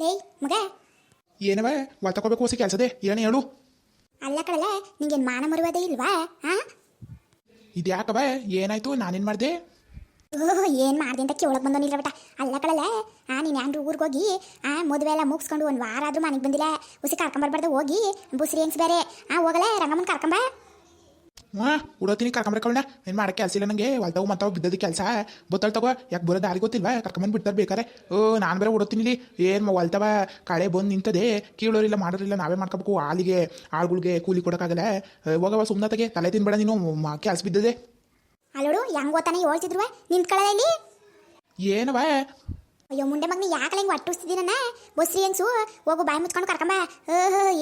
ಲೇ ಮಗ. ಏನವ ಒಳ ತಗೋಬೇಕು ಹೊಸ ಕೆಲಸದೆ. ಏನೇ ಹೇಳು. ಅಲ್ಲ ಕಡಲ ನಿಂಗೇನು ಮಾನ ಮರುವುದೇ ಇಲ್ವಾ? ಹಾ ಇದ್ಯಾಕವ ಏನಾಯ್ತು ನಾನೇನು ಮಾಡಿದೆ? ಓಹ್ ಏನು ಮಾಡ್ದೆ ಅಂತ ಕೇಳಕ್ ಬಂದೋನಿಲ್ಲ ಬಟ ಅಲ್ಲ ಕಳಲ್ಲ ಆ ನೀನು ಯಾರು ಊರಿಗೆ ಹೋಗಿ ಆ ಮದುವೆ ಎಲ್ಲ ಮುಗಿಸ್ಕೊಂಡು ಒಂದು ವಾರ ಆದ್ರೂ ಮನೆಗೆ ಬಂದಿಲ್ಲ. ಉಸಿ ಕರ್ಕೊಂಬರ್ಬಾರ್ದು ಹೋಗಿ ಬುಸ್ರಿ ಹೆಂಗ್ಸ್ ಬೇರೆ. ಆ ಹೋಗಲ್ಲ ರಂಗಮ್ಮನ ಕರ್ಕೊಂಬ. ಹಾ ಉಡೋತೀನಿ ಕರ್ಕೊಂಬರ್ಕೊಳ್ಳ ಏನು ಮಾಡೋ ಕೆಲಸ ಇಲ್ಲ ನನಗೆ ಹೊಲ್ತಾವು ಮತ್ತಾವು ಬಿದ್ದದ ಕೆಲಸ. ಬತ್ತಲ್ ತಗೋ ಯಾಕೆ ಬರೋ ದಾರಿ ಗೊತ್ತಿಲ್ವಾ? ಕರ್ಕೊಂಬಂದು ಬಿಡ್ತಾರೆ ಬೇಕಾರೆ. ಓ ನಾನು ಬೇರೆ ಉಡೋತೀನಿ ಇಲ್ಲಿ. ಏನು ಹೊಲ್ತಾವ ಕಳೆ ಬಂದು ನಿಂತದೆ. ಕೀಳೋರಿಲ್ಲ ಮಾಡೋರಿಲ್ಲ ನಾವೇ ಮಾಡ್ಕೋಬೇಕು ಆಲಿಗೆ ಆಳುಗಳಿಗೆ ಕೂಲಿ ಕೊಡೋಕ್ಕಾಗಲ್ಲ. ಹೋಗವ ಸುಮ್ಮನೆ ತಲೆ ತಿನ್ಬೇಡ ನೀನು. ಕೆಲಸ ಬಿದ್ದದೆ. ಅಲ್ಲೋಡು ಹೆಂಗ್ ಓತಾನೆ ಹೇಳ್ತಿದ್ರು ಇಲ್ಲಿ? ಏನವ ಅಯ್ಯೋ ಮುಂಡೆ ಮಗ್ನಿ ಯಾಕೆ ಹಿಂಗೆ ಒಟ್ಟಿಸ್ತಿದ್ದೀನಣ್ಣ ಬಸ್ರಿ ಹೆಂಗ್ಸು? ಹೋಗು ಬಾಯಿ ಮುಚ್ಕೊಂಡು ಕರ್ಕೊಂಬ.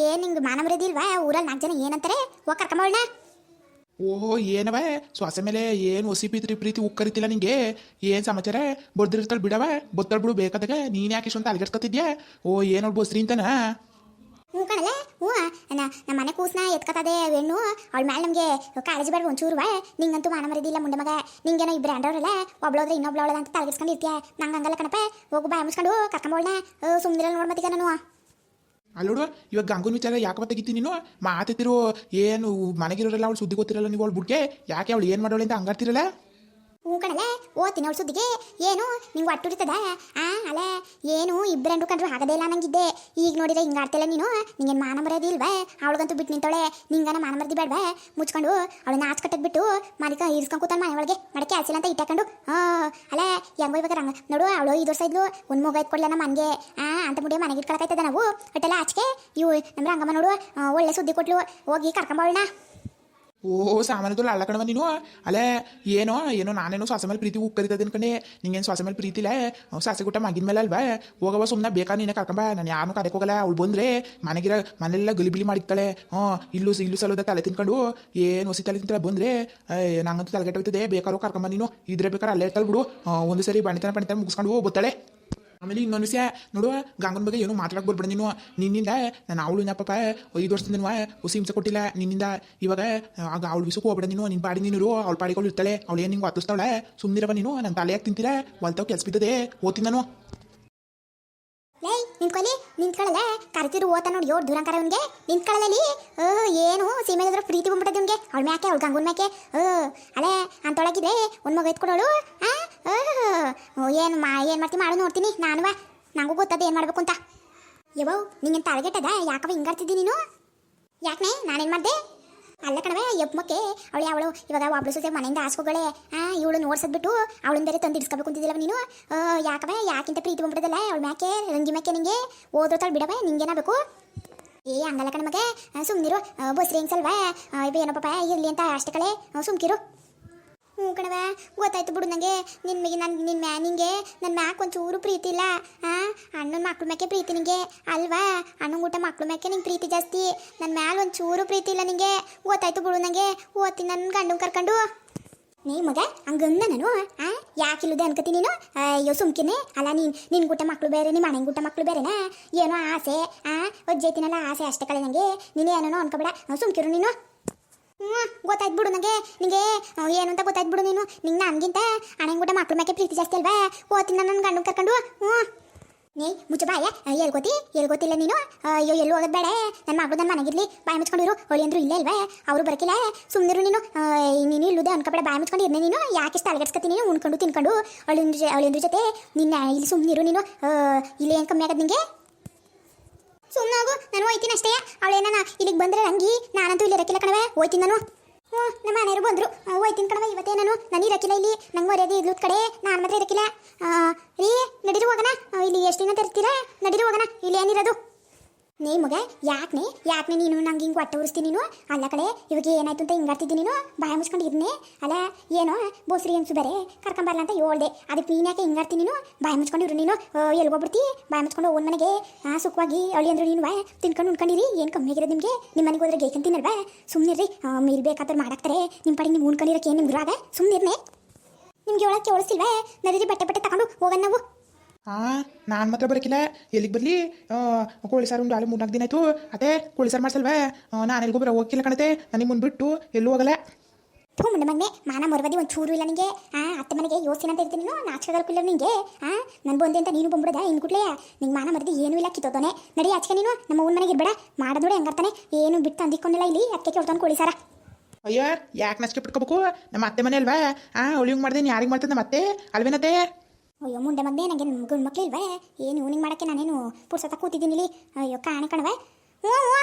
ಏನು ಹಿಂಗೆ ಮಾನ ಮರ್ಯಾದಿಲ್ವಾ ಊರಲ್ಲಿ ನಾಲ್ಕು ಜನ ಏನಂತಾರೆ? ಹೋಗಿ ಕರ್ಕೊಂಬೋಣ ಓಹೋ, ಏನವ? ಶ್ವಾಸ ಮೇಲೆ ಏನು ಹೊಸಿ ಪ್ರೀತಿ ಪ್ರೀತಿ ಉಕ್ಕರಿತಿಲ್ಲ ನಿಂಗೆ? ಏನು ಸಮಾಚಾರ? ಬಡ್ದಿರ್ತಾಳೆ ಬಿಡವ? ಬತ್ತಳ್ ಬಿಡು ಬೇಕಾದಾಗ. ನೀನು ಯಾಕೆ ಇಷ್ಟೊಂದು ಅಲ್ಗಡ್ಸ್ಕೊತಿದ್ಯಾ ಓ, ಏನೋ ಬಸ್ರಿ ಅಂತನ. ಹ್ಞೂ ಕಣಲೆ ಹ್ಞೂ ನಮ್ಮ ಮನೆ ಕೂಸ್ನ ಎತ್ಕತ್ತದೆ ಹೆಣ್ಣು. ಅವಳ ಮೇಲೆ ನಮಗೆ ಕಾಳಜಿ ಬೇಡ ಒಂಚೂರು ನಿಂಗಂತೂ ಮಾನ ಮರದಿಲ್ಲ ಮುಂಡೆ ಮಗ. ನಿಂಗೇನೋ ಇಬ್ಬರು ಅಂಡವ್ರಲ್ಲ ಒಬ್ಳೋದ್ರೆ ಇನ್ನೊಬ್ಳವಳ ಅಂತ ತಲೆಗಿಸ್ಕೊಂಡು ಇರ್ತೀಯ ನಂಗೆ ಹಂಗಲ್ಲ ಕಣಪ್ಪ. ಹೋಗು ಬಾಯ್ ಮುಚ್ಕೊಂಡು ಕರ್ಕೊಂಬೋಳ್ನ ಸುಮ್ಮನಿರಲ್ಲ ನೋಡ್ ಮತ್ತೀಗ ನಾನು ಅಲ್ಲೋಡು, ಇವಾಗ ಗಂಗನ ವಿಚಾರ ಯಾಕೆ ತೆಗಿತೀನಿ ನೀನು? ಮಾತಿರೋ ಏನು ಮನೆಗಿರೋರೆಲ್ಲ ಅವಳು ಸುದ್ದಿ ಗೊತ್ತಿರಲ್ಲ ನೀವು ಅವಳು ಬುಡ್ಗೆ ಯಾಕೆ ಅವಳು ಏನು ಮಾಡೋಳೆ ಅಂತ ಹಂಗಾಡ್ತಿರಲ್ಲ? ಕಣಲೆ ಓದ್ತೀನಿ ಅವಳ ಸುದ್ದಿಗೆ. ಏನು? ನಿಂಗೆ ಒಟ್ಟುರಿತದ ಆ, ಅಲ್ಲ. ಏನು? ಇಬ್ಬರಂಡು ಕಂಡ್ರು ಆಗದೇ ಇಲ್ಲ ನಂಗಿದ್ದೆ. ಈಗ ನೋಡಿದ್ರೆ ಹಿಂಗೆ ಆಡ್ತಿಲ್ಲ ನೀನು? ನಿಂಗೇನು ಮಾನ ಬರೋದಿಲ್ವೇ ಅವಳಿಗಂತೂ ಬಿಟ್ಟು ನಿಂತವಳೆ. ನಿಂಗನ ಮಾನ ಮರ್ದಿ ಬೇಡವೆ? ಮುಚ್ಕೊಂಡು ಅವಳು ನಾಚ್ ಬಿಟ್ಟು ಮಾಲೀಕ ಇರಿಸ್ಕೊಂಡು ಕೂತಾನ ಮನೆ ಒಳಗೆ. ಮಡಕೆ ಆಸಿಲ್ಲ ಅಂತ ಇಟ್ಟಾಕೊಂಡು. ಹಾಂ, ಅಲ್ಲ. ಹೆಂಗೋ ಇವಾಗ ರಂಗ ನೋಡು, ಅವಳು ಇದು ವರ್ಷ ಇದ್ಲು ಒಂದು ಮೊಗ ಇಟ್ಕೊಡ್ಲ ನಮ್ಮ ಆ, ಅಂತ ಮುಡಿಯ ಮನೆಗೆ ಇಟ್ಕೊಳಕೈತದ ನಾವು. ಒಟ್ಟೆಲ್ಲ ಆಚೆಗೆ ಇವು ನಮ್ಮ ರಂಗಮ್ಮ ನೋಡು ಒಳ್ಳೆ ಸುದ್ದಿ ಕೊಟ್ಲು. ಹೋಗಿ ಕರ್ಕೊಂಬೋಳಣ್ಣ ಓ ಸಾಮಾನ್ಯದಲ್ಲಿ ಅಳ್ಳಕಣವ ಕಣವ ನೀನು? ಅಲ್ಲೇ ಏನೋ ಏನೋ, ನಾನೇನೋ ಸಾಸೆ ಮೇಲೆ ಪ್ರೀತಿ ಉಕ್ಕರಿತದೆ ಕಣೆ. ನಿಂಗೇನು ಸಾಸೆ ಮೇಲೆ ಪ್ರೀತಿ ಇಲ್ಲ? ಸಾಸೆ ಗುಟ್ಟ ಮಗಿನ ಮೇಲೆ ಅಲ್ವಾ? ಹೋಗವ ಸುಮ್ಮನೆ ಬೇಕಾ ನೀನೇ ಕರ್ಕೊಂಬ? ನಾನು ಯಾರನ್ನೂ ಕರೆಕ್ ಹೋಗಲ್ಲ. ಅವಳು ಬಂದ್ರೆ ಮನೆಗಿರ ಮನೆಲ್ಲ ಗಲಿಬಿಲಿ ಮಾಡಿಕ್ತಾಳೆ. ಹ್ಞೂ, ಇಲ್ಲೂ ಇಲ್ಲೂ ಸಲೋದ ತಲೆ ತಿನ್ಕೊಂಡು ಏನು ಹೊಸಿ ತಲೆ ತಿಂತಾಳೆ ಬಂದ್ರೆ? ನಂಗಂತೂ ತಲೆಗೆಟ್ಟೋಗ್ತದೆ. ಬೇಕಾರೋ ಕರ್ಕೊಂಬ ನೀನು. ಇದ್ರೆ ಬೇಕಾದ್ರೆ ಅಲ್ಲೇ ಇರ್ತಾಳೆ ಬಿಡು. ಒಂದು ಸರಿ ಬಣಿತನ ಬಣಿತನ ಮುಗಿಸ್ಕೊಂಡು ಬರ್ತಾಳೆ. ಆಮೇಲೆ ಇನ್ನೊಂದು ವಿಷಯ ನೋಡುವ, ಗಂಗನ ಬಗ್ಗೆ ಏನೋ ಮಾತಾಡಕ್ ಬರ್ಬೇಡ ನೀನು. ನಿನ್ನಿಂದ ನಾನು ಅವಳು ನಪ್ಪಪ್ಪ ಐದು ವರ್ಷದಿಂದ ಹುಸಿ ಹಿಂಸೆ ಕೊಟ್ಟಿಲ್ಲ. ನಿನ್ನಿಂದ ಇವಾಗ, ಆಗ ಅವಳು ವಿಷಕ್ಕೆ ಹೋಗ್ಬೇಡ ನೀನು. ನಿನ್ನ ಪಾಡಿ ನೀನು ಅವಳ ಪಾಡಿಗಳು ಇರ್ತಾಳೆ. ಅವಳು ಏನು ನಿಂಗೆ ಹತ್ತಿಸ್ತಾಳೆ ಸುಮ್ಮನಿರವ ನೀನು. ನನ್ನ ತಲೆಯಾಗಿ ತಿಂತೀರ? ಹೊಲ್ತಾವ್ ಕೆಲಸ ಬಿದ್ದದೆ. ಓದ್ತೀನಿ ನಾನು. ನಿಂತ್ಕೊಳ್ಳಿ ನಿಂತ್ಕೊಳ್ಳಲ್ಲ ಕರಿತಿರು ಓತ ನೋಡಿ ಯೋಡ್ ದೂರ ಅವನಿಗೆ ನಿಂತ್ಕೊಳ್ಳಲ್ಲಿ ಏನು? ಸೀಮೆ ಇದ್ರ ಪ್ರೀತಿ ಬಂದ್ಬಿಟ್ಟದೆ ಅವನಿಗೆ ಅವಳ ಮ್ಯಾಕೆ, ಅವಳ ಗಂಗನ ಮ್ಯಾಕೆ. ಓ ಅಲ್ಲೇ ಅಂತೊಳಗಿದ್ರೆ ಒಂದು ಮಗ ಎತ್ಕೊಡೋಳು. ಏನು ಮಾ, ಏನು ಮಾಡ್ತೀನಿ ಮಾಡು, ನೋಡ್ತೀನಿ. ನಾನು ನಂಗೂ ಗೊತ್ತದ ಏನು ಮಾಡಬೇಕು ಅಂತ. ಯವ್ವ ನಿಂಗೆ ಅದ ಯಾಕವ ಹಿಂಗಾಡ್ತಿದ್ದಿ ನೀನು? ಯಾಕನೇ? ನಾನೇನು ಮಾಡ್ದೆ? ಅಲ್ಲ ಕಣವೆ ಯಪ್ಪಕ್ಕೆ ಅವಳು ಯಾವಳು? ಇವಾಗ ಒಬ್ಳು ಸೊಸೆ ಮನೆಯಿಂದ ಆಸ್ಕೋಗಳೇ ಆ, ಇವಳು ನೋಡ್ಸದ್ಬಿಟ್ಟು ಅವಳನ್ನ ಬೇರೆ ತಂದು ಇಡ್ಸ್ಕೋಬೇಕು ಅಂತಿದ್ದಿಲ್ಲ ನೀನು? ಯಾಕವೆ ಯಾಕಿಂತ ಪ್ರೀತಿ ಬಂದ್ಬಿಡದಲ್ಲ? ಅವಳ ಮ್ಯಾಕೆ, ರಂಗಿ ಮ್ಯಾಕೆ ನಿಂಗೆ? ಓದೋತಾಳು ಬಿಡವೆ ನಿಂಗೇನಾಗಬೇಕು? ಏ, ಹಂಗಲ್ಲ ಕಣ ಸುಮ್ಮನಿರು ಬಸ್ರಿ ಹೆಂಗ್ಸಲ್ವಾ? ಏನೋ ಪಾಪ ಇರಲಿ ಅಂತ ಅಷ್ಟೇ ಕಳೆ ಸುಮ್ಕಿರು. ಹ್ಞೂ ಕಣವ ಗೊತ್ತಾಯ್ತು ಬಿಡು ನನಗೆ ನಿನ್ನ ಮಗೆ ನನ್ನ ನಿನ್ನ ಮ್ಯಾ ನಿಂಗೆ ನನ್ನ ಮ್ಯಾಕ್ ಒಂಚೂರು ಪ್ರೀತಿ ಇಲ್ಲ. ಹಾಂ ಅಣ್ಣನ ಮಕ್ಳ ಮ್ಯಾಕೆ ಪ್ರೀತಿ ನಿಂಗೆ. ಅಲ್ವಾ? ಅಣ್ಣನ ಊಟ ಮಕ್ಳ ಮ್ಯಾಕೆ ನಿಂಗೆ ಪ್ರೀತಿ ಜಾಸ್ತಿ. ನನ್ನ ಮ್ಯಾಲ ಒಂಚೂರು ಪ್ರೀತಿ ಇಲ್ಲ ನಿಂಗೆ. ಗೊತ್ತಾಯ್ತು ಬಿಡು ನನಗೆ ಓದ್ತೀನಿ ನನ್ನ ಗಂಡನ ಕರ್ಕೊಂಡು. ನೀ ಮಗ, ಹಂಗಂದ ನಾನು, ಆ? ಯಾಕಿಲ್ಲದೆ ಅನ್ಕತಿ ನೀನು? ಅಯ್ಯೋ, ಸುಮ್ಕಿನೆ. ಅಲ್ಲ, ನೀನು ನಿನ್ನ ಗುಟ್ಟ ಮಕ್ಕಳು ಬೇರೆ ನಿಮ್ಮ ಮನೆ ಗುಟ್ಟ ಮಕ್ಕಳು ಬೇರೆನಾ? ಏನೋ ಆಸೆ, ಆ? ಒಜ್ಜೈತಿನಲ್ಲ ಆಸೆ ಅಷ್ಟೇ ಕಳೆ ನನಗೆ ನೀನು ಏನೋ ಅನ್ಕೋಬೇಡ. ಸುಮ್ಕಿರು ನೀನು. ಹ್ಞೂ, ಗೊತ್ತಾಯ್ತು ಬಿಡು ನನಗೆ ನಿಂಗೆ ಏನು ಅಂತ ಗೊತ್ತಾಯ್ತು ಬಿಡು ನೀನು. ನಿಂಗೆ ನನಗಿಂತ ಗುಟ್ಟ ಮಕ್ಳ ಮ್ಯಾಕೆ ಪ್ರೀತಿ ಜಾಸ್ತಿ ಅಲ್ವಾ? ಓದ್ತೀನಿ ನನ್ನ ಗಂಡು ಕರ್ಕೊಂಡು. ಹ್ಞೂ. ನೀ, ಮುಚ್ಚು ಬಾಯ ಹೇಳ್ಕೊತಿ ಹೇಳ್ಕೊತಿಲ್ಲ ನೀನು? ಅಯ್ಯೋ, ಎಲ್ಲೂ ಹೋಗೋದು ಬೇಡ ನನ್ನ ಮಗಳು ನನ್ನ ಮನೆಗಿರ್ಲಿ, ಬಾಯಿ ಮುಚ್ಕೊಂಡಿರು. ಹೊಳಿ ಅಂದ್ರು ಇಲ್ಲೇ ಅಲ್ವೇ ಅವರು ಬರಕಿಲ್ಲ ಸುಮ್ಮನಿರು ನೀನು. ನೀನು ಇಲ್ಲದೆ ಅನ್ಕೊಬೇಡ, ಬಾಯಿ ಮುಚ್ಕೊಂಡು ಇರ್ನೇ ನೀನು. ಯಾಕೆ ಇಷ್ಟ ನೀನು? ಉಣ್ಕೊಂಡು, ತಿನ್ಕೊಂಡು. ಅವಳಿಂದ್ರ ಅವಳಿಂದ್ರ ಜೊತೆ, ನಿನ್ನ ಇಲ್ಲಿ ಸುಮ್ಮನಿರು ನೀನು. ಇಲ್ಲಿ ಏನು ಕಮ್ಮಿ ಆಗೋದು ನಿಂಗೆ? ಸುಮ್ಮನಾಗು ನಾನು ಹೋಯ್ತೀನಿ ಅಷ್ಟೇ. ಅವಳೇನ ಇಲ್ಲಿಗೆ ಬಂದ್ರೆ ರಂಗಿ, ನಾನಂತೂ ಇಲ್ಲಿ ಇರಕ್ಕಿಲ್ಲ ಕಣವೆ ಹೋಯ್ತೀನಿ ನಾನು. ಹ್ಞೂ, ನಮ್ಮ ಮನೆಯವರು ಬಂದರು. ಹೋಯ್ತೀನಿ ಕಣವ ಇವತ್ತೇ ನಾನು. ನಾನು ಇರಕ್ಕಿಲ್ಲ ಇಲ್ಲಿ. ನಂಗೆ ಮರ್ಯಾದೆ ಇದ್ಲು ಕಡೆ. ನಾನು ಮಾತ್ರ ಇರಕ್ಕಿಲ್ಲ ರೀ, ನಡೀರಿ ಹೋಗೋಣ. ಇಲ್ಲಿ ಎಷ್ಟು ದಿನ ತರ್ತೀರಾ ನಡೀರಿ ಹೋಗೋಣ. ಇಲ್ಲಿ ಏನಿರೋದು? ನೇ ಮಗ ಯಾಕೆ ಯಾಕೆ ನೀನು? ನಂಗೆ ಹಿಂಗೆ ಹೊಟ್ಟೆ ಉರಿಸ್ತೀನಿ ನೀನು? ಅಲ್ಲ ಕಡೆ, ಇವಾಗ ಏನಾಯ್ತು ಅಂತ ಹಿಂಗಾಡ್ತಿದ್ದಿ ನೀನು? ಬಾಯ ಮುಚ್ಕೊಂಡು ಇದ್ನೇ ಅಲ್ಲ, ಏನೋ, ಬೋಸ್ರಿ ಅನ್ಸು ಬೇರೆ. ಕರ್ಕೊಂಬರಲ್ಲ ಅಂತ ಹೇಳ್ದೆ. ಅದಕ್ಕೆ ನೀನು ಯಾಕೆ ಹಿಂಗಾಡ್ತೀನಿ ನೀನು? ಬಾಯ ಮುಚ್ಕೊಂಡು ಇರು ನೀನು. ಎಲ್ಗೋಗ್ಬಿಡ್ತಿ ಬಾಯ ಮುಚ್ಕೊಂಡು ಹೋಗ್ ಮನೆಗೆ. ಸುಖವಾಗಿ ಅಳಿ ಅಂದ್ರು ನೀನು ತಿನ್ಕೊಂಡು ಉಣ್ಕೊಂಡಿರಿ. ಏನು ಕಮ್ಮಿ ಆಗಿರೋದು ನಿಮಗೆ? ನಿಮ್ಮ ಮನೆಗೆ ಹೋದ್ರೆ ಗೇಕಂತ ತಿನ್ನಲ್ವಾ ಸುಮ್ಮನಿರ್ರಿ ಮೀಲ್ ಬೇಕಾದ್ರೆ ಮಾಡಾಕ್ತಾರೆ. ನಿಮ್ಮ ಪಡಿ ನೀವು ಉಣ್ಕೊಂಡಿರೋಕೆ ಏನು ನಿಮ್ಗೆ ರಾಗ? ಸುಮ್ಮನಿರ್ನೆ ನಿಮ್ಗೆ ಒಳಕ್ಕೆ ಒಳಿಸಿಲ್ವೇ ನಡೀರಿ ಬಟ್ಟೆ ಬಟ್ಟೆ ತಗೊಂಡು ಹೋಗೋಣ ನಾವು. ಹಾಂ ನಾನು ಮಾತ್ರ ಬರಕಿಲ್ಲ. ಎಲ್ಲಿಗೆ ಬರಲಿ? ಕೋಳಿ ಸಾರು ಒಂದು ಆಳು ಮೂರ್ನಾಲ್ಕು ದಿನ ಆಯಿತು. ಅದೇ ಕೋಳಿ ಸಾರು ಮಾಡ್ಸಲ್ವಾ? ನಾನು ಎಲ್ಲಿಗೂ ಬರೋ ಹೋಗಿಲ್ಲ ಕಣತೆ. ನನಗೆ ಮುಂದ್ಬಿಟ್ಟು ಎಲ್ಲೂ ಹೋಗಲ್ಲ. ಥೂ ಮುಂದೆ ಮಗನೆ ಮಾನ ಮರವದಿ ಒಂದು ಚೂರು ಇಲ್ಲ ನಿಂಗೆ. ಆ ಅತ್ತ ಮನೆಗೆ ಯೋಚನೆ ಅಂತ ಇರ್ತೀನಿ ನೀನು ನಾಚಿಕೆದಲ್ಕಿಲ್ಲ ನಿಂಗೆ. ಆ ನನ್ ಬಂದೆ ಅಂತ ನೀನು ಬಂದ್ಬಿಡದ ಇನ್ ಕುಟ್ಲೆ ನಿಂಗೆ ಮಾನ ಮರದಿ ಏನೂ ಇಲ್ಲ ಕಿತ್ತೋತಾನೆ ನಡಿ ಆಚೆ ನೀನು ನಮ್ಮ ಊನ್ ಮನೆಗೆ ಇರ್ಬೇಡ. ಮಾಡೋದು ಹೆಂಗಾರ್ತಾನೆ ಏನು ಬಿಟ್ಟು ಅಂದಿಕೊಂಡಿಲ್ಲ ಇಲ್ಲಿ ಅಕ್ಕೆ ಕೇಳ್ತಾನೆ ಕೋಳಿ ಸಾರ. ಅಯ್ಯೋ ಯಾಕೆ ನಚ್ಕೆ ಬಿಟ್ಕೋಬೇಕು ನಮ್ಮ ಅತ್ತೆ ಮನೆ ಅಲ್ವಾ? ಆ ಅವಳಿಗೆ ಮಾಡ್ದೆ ಯಾರಿಗೆ ಮಾಡ್ತದೆ ನಮ್ಮ ಅತ್ತೆ? ಅಲ್ವೇನತ್ತೆ? ಅಯ್ಯೋ ಮುಂಡೆ ಮಗ್ದೆ ನನಗೆ ಗಂಡು ಮಕ್ಳು ಇಲ್ವೇ ಏನು ನಿಂಗೆ ಮಾಡಕ್ಕೆ ನಾನೇನು ಪುರ್ಸತ ಕೂತಿದ್ದೀನಿ ಇಲ್ಲಿ ಅಯ್ಯೋ ಕಾಣೆ ಕಣವೆ ಹ್ಞೂ ಹ್ಞೂ.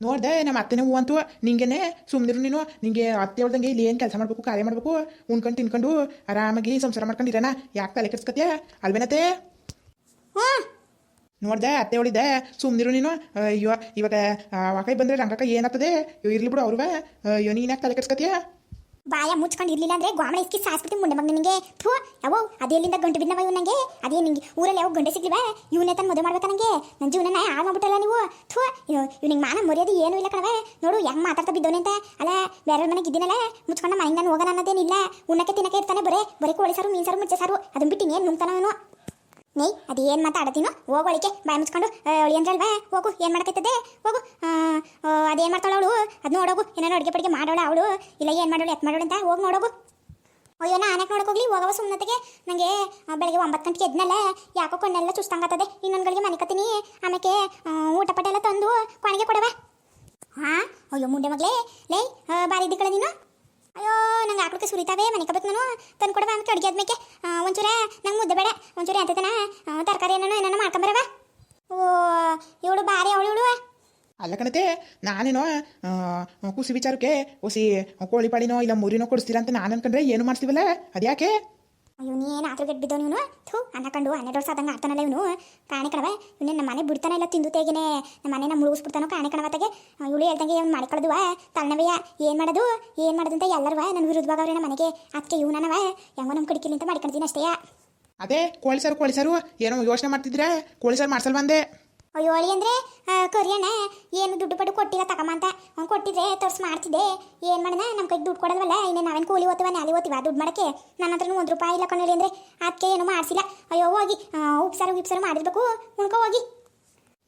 ನೋಡ್ದೆ ನಮ್ಮ ಅತ್ತೆನೇ ಹೂ ಅಂತು ನಿಂಗೆನೆ ಸುಮ್ಮನಿರು ನೀನು. ನಿಂಗೆ ಅತ್ತೆ ಹೇಳ್ದಂಗೆ ಇಲ್ಲಿ ಏನು ಕೆಲಸ ಮಾಡಬೇಕು ಕಾರ್ಯ ಮಾಡಬೇಕು ಉಣ್ಕೊಂಡು ತಿನ್ಕೊಂಡು ಆರಾಮಾಗಿ ಸಂಸಾರ ಮಾಡ್ಕೊಂಡು ಇರೋಣ. ಯಾಕೆ ತಲೆ ಕೆಡ್ಸ್ಕತ್ಯ? ಅಲ್ವೇನತ್ತೆ ನೋಡ್ದೆ ಅತ್ತೆ ಹೇಳಿದ್ದೆ ಸುಮ್ಮನಿರು ನೀನು. ಅಯ್ಯೋ ಇವಾಗ ವಾಕೈ ಬಂದರೆ ರಂಗಕ್ಕ ಏನಾಗ್ತದೆ? ಇರ್ಲಿ ಬಿಡು ಅವ್ರವ. ಅಯ್ಯೋ ನೀನು ಯಾಕೆ ತಲೆ ಕೆಡ್ಸ್ಕತ್ಯ? ಬಾಯ ಮುಚ್ಕೊಂಡು ಇರ್ಲಿಲ್ಲ ಅಂದ್ರೆ ಗೋಮಳ ಇಸ್ಕಿ ಸಾಸ್ಬಿಟ್ಟು ಮುಂಡೆ ಮಗ ನಿನಗೆ. ಥೂ ಅವೋ ಅದೇ ಎಲ್ಲಿಂದ ಗಂಟು ಬಿದ್ದವ ಇವ್ ನಂಗೆ. ಅದೇ ನಿಂಗೆ, ಊರಲ್ಲಿ ಯಾವ ಗಂಟೆ ಸಿಗ್ಲಿವ ಇವನೇ ತನ್ನ ಮದುವೆ ಮಾಡ್ಬೇಕಾ ನಂಗೆ? ನನ್ನ ಜೀವನ ಹಾಳು ಮಾಡ್ಬಿಟ್ಟಲ್ಲ ನೀವು? ಥೂ, ಇವ್ ನಿಂಗೆ ಮಾನ ಮರ್ಯಾದೆ ಏನೂ ಇಲ್ಲ ಕಣವೆ ನೋಡು, ಹೆಂಗ್ ಮಾತಾಡ್ತಾ ಬಿದ್ದೋನೆ ಅಂತ. ಅಲ್ಲ ಬೇರೆ ಮನೆಗೆ ಇದ್ದೀನಲ್ಲ. ಮುಚ್ಕೊಂಡು ಮನೆಯಿಂದ ಹೋಗೋಣ ಅನ್ನೋದೇನಿಲ್ಲ ಉಣ್ಣಕ್ಕೆ ತಿನ್ನಕ್ಕೆ ಇರ್ತಾನೆ ಬರೇ. ಬರೀ ಕೋಳಿ ಸಾರು, ಮೀನು ಸಾರು, ಮುಚ್ಚೆ ಸಾರು. ಅದನ್ನ ಬಿಟ್ಟು ಏನು ನುಂಗ್ತಾನ ಅವನು ಅದು ಏನು ಮಾತಾಡತೀನೋ ಹೋಗೋಳಿಕೆ ಬಾಯಿ ಮುಚ್ಕೊಂಡು. ಅವಳಿ ಅಂದ್ರಲ್ವಾ? ಹೋಗು, ಏನು ಮಾಡಕತ್ತದೆ ಹೋಗು. ಅದೇನು ಮಾಡ್ತಾಳ ಅವಳು? ಅದು ನೋಡೋಗು. ಏನಾರು ಅಡುಗೆ ಪಡಿಗೆ ಮಾಡೋಳ ಅವಳು? ಇಲ್ಲ, ಏನು ಮಾಡೋಳು ಎತ್ ಮಾಡೋಳು ಅಂತ? ಹೋಗಿ ನೋಡೋಗು. ಅಯ್ಯೋ ನಾನಕ್ಕೆ ನೋಡಕ್ ಹೋಗ್ಲಿ. ಹೋಗವ ಸುಮ್ಮನತೆಗೆ ನನಗೆ ಬೆಳಗ್ಗೆ ಒಂಬತ್ತು ಗಂಟೆಗೆ ಎದ್ನಲ್ಲ, ಯಾಕೋ ಕಣ್ಣೆಲ್ಲ ಚುಸ್ತಂಗತ್ತದೆ ಇನ್ನೊಂದ್ಗಳಿಗೆ ಮನೆ ಕತ್ತೀನಿ. ಆಮೇಲೆ ಊಟ ಪಟ ಎಲ್ಲ ತಂದು ಕೊನೆಗೆ ಕೊಡವ? ಹಾಂ? ಅಯ್ಯೋ, ಮುಂಡೆ ಮಗಳೇ. ಲೇ ಬಾರಿ ಇದ್ದಿ ಕಳೆ ನೀನು. ಅಯ್ಯೋ, ನಂಗೆ ಆಕಳಕ್ಕೆ ಸುರಿತಾವೆ ಮನೆ ಕಬೇಕು ನಾನು. ತಂದು ಕೊಡವ ಅಂತ ಅಡುಗೆ ಆದ್ಮೇಕೆ. ಒಂಚೂರ, ನಂಗೆ ಮುದ್ದೆ ಬೇಡ. ಒಂಚೂರ ಅಂತದನ ತರಕಾರಿ ಏನೋ ಏನೋ ಮಾಡ್ಕೊಂಬರವ ಓ, ಇವಳು ಬಾರಿ ಅವಳು ಇವಳು. ಅಲ್ಲ ಕಣತೆ, ನಾನೇನೋ ಕುಸಿ ವಿಚಾರಕ್ಕೆ ಹುಸಿ ಕೋಳಿ ಪಾಳಿನೋ ಇಲ್ಲ ಮುರಿನೋ ಕೊಡಿಸ್ತೀರ ಅಂತ ನಾನು ಅನ್ಕೊಂಡ್ರೆ ಏನು ಮಾಡ್ತೀವಲ್ಲ? ಅದ್ಯಾಕೆ? ನೀನು ಆತರ ಗಟ್ಟು ಬಿದ್ದವನು ಇವನು? ಥೂ, ಅನ್ನ ಕಂಡು ಹನ್ನೆರಡು ವರ್ಷ ಆದಂಗೆ ಆಡ್ತಾನಲ್ಲ ಇವನು. ಕಾಣೆ ಕಣವ ಇವನೇ ನಮ್ಮ ಮನೆ ಬಿಡ್ತಾನೆ ಇಲ್ಲ ತಿಂದು ನಮ್ಮ ಮನೆನ ಮುಳುಗಿಸ್ಬಿಡ್ತಾನೋ ಕಾಣೆ ಕಣವತ್ತಾಗೆ ಇವಳು ಹೇಳ್ದಂಗೆ ಅವ್ನು ಮಾಡಿಕೊಳ್ಳೋದುವ ತಲೆನವೆಯ ಏನು ಮಾಡೋದು? ಏನು ಮಾಡೋದು ಅಂತ ಎಲ್ಲರೂ ನನ್ನ ವಿರುದ್ಧವಾಗ ಅವ್ರೆ ನಮ್ಮ ಮನೆಗೆ? ಅದಕ್ಕೆ ಇವನವ ಹೆಂಗೋ ನಮ್ಮ ಕಡಿಕಿಲಿ ಅಂತ ಮಾಡ್ಕೊಳ್ತೀನಿ ಅಷ್ಟೇ. ಅದೇ, ಕೋಳಿ ಸಾರು ಕೋಳಿ ಸಾರು. ಏನೋ ಯೋಚನೆ ಮಾಡ್ತಿದ್ರೆ ಕೋಳಿ ಸಾರು ಮಾಡ್ಸಲ್ವಂದೆ ಅಯ್ಯೋ ಅಳಿ ಅಂದರೆ ಕರಿಯಣ್ಣ ಏನು ದುಡ್ಡು ಪಟ್ಟು ಕೊಟ್ಟಿಲ್ಲ ತಗೊಂಬಂತ ಅವ್ನು ಕೊಟ್ಟಿದ್ರೆ ತೋರ್ಸಿ ಮಾಡ್ತಿದ್ದೆ. ಏನು ಮಾಡೋಣ ನಮ್ಮ ಕೈಗೆ ದುಡ್ಡು ಕೊಡಲ್ವಲ್ಲ ಇನ್ನೇ ನಾವೇನು ಕೂಲಿ ಓದ್ತೀವ ನ್ಯಾಲಿ ಓದ್ತೀವ ದುಡ್ಡು ಮಾಡಕ್ಕೆ? ನನ್ನ ಹತ್ರನೂ ಒಂದು ರೂಪಾಯಿ ಇಲ್ಲ ಕಣ್ಣು ಅಂದರೆ ಅದಕ್ಕೆ ಏನು ಮಾಡಿಸಿಲ್ಲ. ಅಯ್ಯೋ ಹೋಗಿ ಉಪ್ಸಾರು ಉಪ್ಸಾರು ಮಾಡಿರ್ಬೇಕು ಉಣ್ಕೊ ಹೋಗಿ.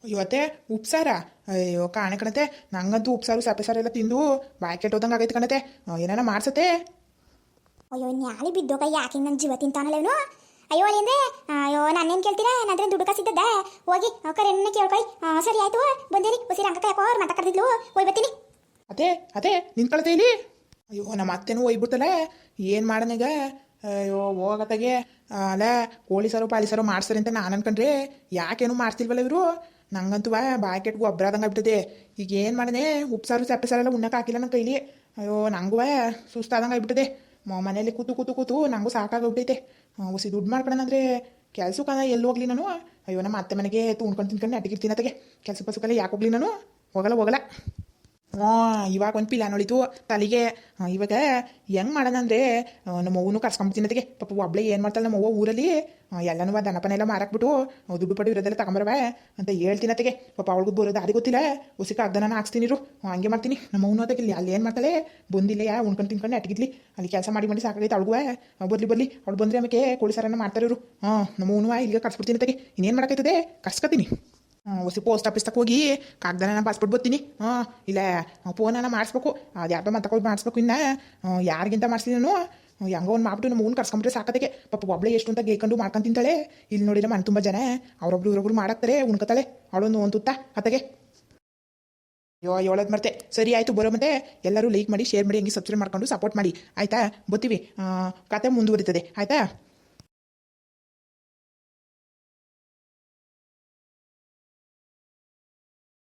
ಇವತ್ತೆ ಉಪ್ಸಾರ? ಅಯ್ಯೋ ಕಾಣೆ ಕಣತೆ ನಂಗಂತೂ ಉಪ್ಸಾರು ಸಪ್ಪೆ ಸಾರು ಎಲ್ಲ ತಿಂದು ಬಾಯಿ ಕೆಟ್ಟೋದಂಗೆ ಆಗೈತೆ ಕಣತೆ ಏನಾರ ಮಾಡ್ಸತ್ತೆ? ಅಯ್ಯೋ ನ್ಯಾಲಿ ಬಿದ್ದೋಗ ಯಾಕೆ ನನ್ನ ಜೀವ ತಿಂತಾನಲ್ಲ ಇವನು? ಅಯ್ಯೋ ಅಲ್ಲಿ ಅಯ್ಯೋ ನಾನೇನು ಕೇಳ್ತೀರಾ? ನಂದ್ರೆ ದುಡ್ಡು ಕಾಸಿದ್ದದ ಹೋಗಿ ಕರೆನ್ನ ಕೇಳ್ಕೊಯ್ ಹಾಂ ಸರಿ, ಆಯ್ತು, ಬಂದಿರಿ. ಉಸಿರು ಅಂಕ ಯಾಕೋ ಅವ್ರು ಮಾತಾ ಹೋಗಿ ಬರ್ತೀನಿ. ಅದೇ ಅದೇ ನಿನ್ ಇಲ್ಲಿ ಅಯ್ಯೋ, ನಮ್ಮ ಅತ್ತೆನೂ ಒಯ್ಬಿಡ್ತಲ್ಲ ಏನು ಮಾಡನಿಗ ಅಯ್ಯೋ, ಹೋಗತ್ತಾಗೆ. ಅಲ್ಲ, ಕೋಳಿ ಸಾರು ಪಾಳಿ ಸಾರು ಅಂತ ನಾನು ಅನ್ಕೊಂಡ್ರೆ ಯಾಕೇನು ಮಾಡ್ತಿಲ್ವಲ್ಲ ಇವರು? ನಂಗಂತೂ ಬಾಯ್ ಕೆಟ್ಟು ಗೊಬ್ಬರ ಆದಂಗೆ ಆಗ್ಬಿಟ್ಟಿದೆ ಈಗ ಏನು ಮಾಡನೆ ಉಪ್ಸಾರು ಸಪ್ಪೆ ಸಾರೆಲ್ಲ ಉಣ್ಣಕ್ಕೆ ಹಾಕಿಲ್ಲ ನನ್ನ ಕೈಲಿ. ಅಯ್ಯೋ, ನಂಗೂ ಸುಸ್ತಾದಂಗೆ ಆಗ್ಬಿಟ್ಟಿದೆ ಮನೇಲಿ ಕೂತು ಕೂತು ಕೂತು ನಂಗೂ ಸಾಕಾಗೋಗ್ಬಿಟ್ಟೈತೆ ಉಸಿ ದುಡ್ಡು ಮಾಡ್ಕೊಳ್ಳೋಣಂದ್ರೆ ಕೆಲ್ಸಕ್ಕೆ ಎಲ್ಲಿ ಹೋಗ್ಲಿ ನಾನು? ಅಯ್ಯೋ, ನಮ್ಮ ಅತ್ತೆ ಮನೆಗೆ ತೂಣ್ಕೊಂಡು ತಿನ್ಕೊಂಡು ನೆಟ್ಟಿಗಿರ್ತೀನಿ ಅತ್ತಗೆ. ಕೆಲಸ ಪಸಕ್ಕೆಲ್ಲ ಯಾಕೆ ಹೋಗ್ಲಿ ನಾನು? ಹೋಗಲ್ಲ ಹೋಗಲ್ಲ. ಇವಾಗ ಒಂದು ಪಿಲ ನೋಡಿತು ತಲೆಗೆ. ಇವಾಗ ಹೆಂಗೆ ಮಾಡೋಣ ಅಂದರೆ ನಮ್ಮ ಅವನು ಕರ್ಸ್ಕೊಂಬಿಡ್ತೀನಿ ಅದಕ್ಕೆ. ಪಾಪ ಒಬ್ಳೆ ಏನು ಮಾಡ್ತಾಳೆ ನಮ್ಮ ಅವ್ವ ಊರಲ್ಲಿ. ಎಲ್ಲನೂ ದನಪನ ಎಲ್ಲ ಮಾರಾಕ್ಬಿಟ್ಟು ದುಡ್ಡು ಪಟ್ಟು ಇರೋದೆಲ್ಲ ತಗೊಂಬರವ ಅಂತ ಹೇಳ್ತೀನಿ ಪಪ್ಪ ಪಾಪ ಅವಳಿಗೂ ಬರೋದು ದಾರಿ ಗೊತ್ತಿಲ್ಲ. ಉಸಿಕ ಅಗ್ದನ ಹಾಕ್ಸ್ತೀನಿ ಇರು. ಆ, ಹಂಗೆ ಮಾಡ್ತೀನಿ. ನಮ್ಮ ಅದಕ್ಕೆ ಇಲ್ಲಿ ಅಲ್ಲಿ ಏನು ಮಾಡ್ತಾಳೆ? ಬಂದಿಲ್ಲ ಯಾ ಉಣ್ಕೊಂಡು ತಿನ್ಕೊಂಡು ಅಟ್ಗಿದ್ಲಿ ಅಲ್ಲಿ ಕೆಲಸ ಮಾಡಿ ಮಾಡಿ ಸಾಕಾಗೈತೆ ಅವಳಿಗೂ. ಬರ್ಲಿ ಬರ್ಲಿ. ಅವ್ಳು ಬಂದರೆ ಆಮೇಲೆ ಕೋಳಿ ಸಾರನ್ನ ಮಾಡ್ತಾರೆ ಇವರು ಹಾಂ ನಮ್ಮ ಅವನು ಇಲ್ಲಿಗೆ ಕರ್ಸ್ಬಿಡ್ತೀನಿ ಅದಕ್ಕೆ. ಇನ್ನೇನು ಮಾಡೋಕ್ಕೈತದೆ ಕರ್ಸ್ಕೊತೀನಿ. ಹೊಸ ಪೋಸ್ಟ್ ಆಫೀಸ್ ತಕ ಹೋಗಿ ನಾನು ಪಾಸ್ಪೋರ್ಟ್ ಬರ್ತೀನಿ. ಹಾಂ ಇಲ್ಲ ಫೋನನ್ನ ಮಾಡಿಸ್ಬೇಕು. ಅದು ಯಾರ್ದೋ ಮತ್ತೆ ಮಾಡಿಸ್ಬೇಕು ಇನ್ನು. ಯಾರಿಗಿಂತ ನಾನು ಹೆಂಗೋ ಒಂದು ಮಾಡ್ಬಿಟ್ಟು ನಮ್ಮ ಊನ್ ಕರ್ಸ್ಕೊಂಬಿಟ್ರೆ ಸಾಕದಕ್ಕೆ ಪಾಪ ಒಬ್ಳೆ ಎಷ್ಟು ಅಂತ ಗೇಕೊಂಡು ಮಾಡ್ಕೊಂಡು ಇಲ್ಲಿ ನೋಡಿದ್ರೆ ಮನೆ ತುಂಬ ಜನ. ಅವ್ರೊಬ್ರು ಇವ್ರೊಬ್ರು ಮಾಡಾಕ್ತಾರೆ ಉಣ್ಕತಾಳೆ ಅವಳೊಂದು ಒಂದು ತುತ್ತ, ಅತ್ತಗೆ. ಅಯ್ಯೋ ಹೇಳೋದು ಮರ್ತೆ ಸರಿ ಆಯಿತು, ಬರೋ ಮತ್ತೆ ಎಲ್ಲರೂ ಲೈಕ್ ಮಾಡಿ ಶೇರ್ ಮಾಡಿ, ಹಂಗೆ ಸಬ್ಸ್ಕ್ರೈಬ್ ಮಾಡ್ಕೊಂಡು ಸಪೋರ್ಟ್ ಮಾಡಿ. ಆಯಿತಾ? ಬರ್ತೀವಿ. ಕತೆ ಮುಂದುವರಿತದೆ. ಆಯಿತಾ?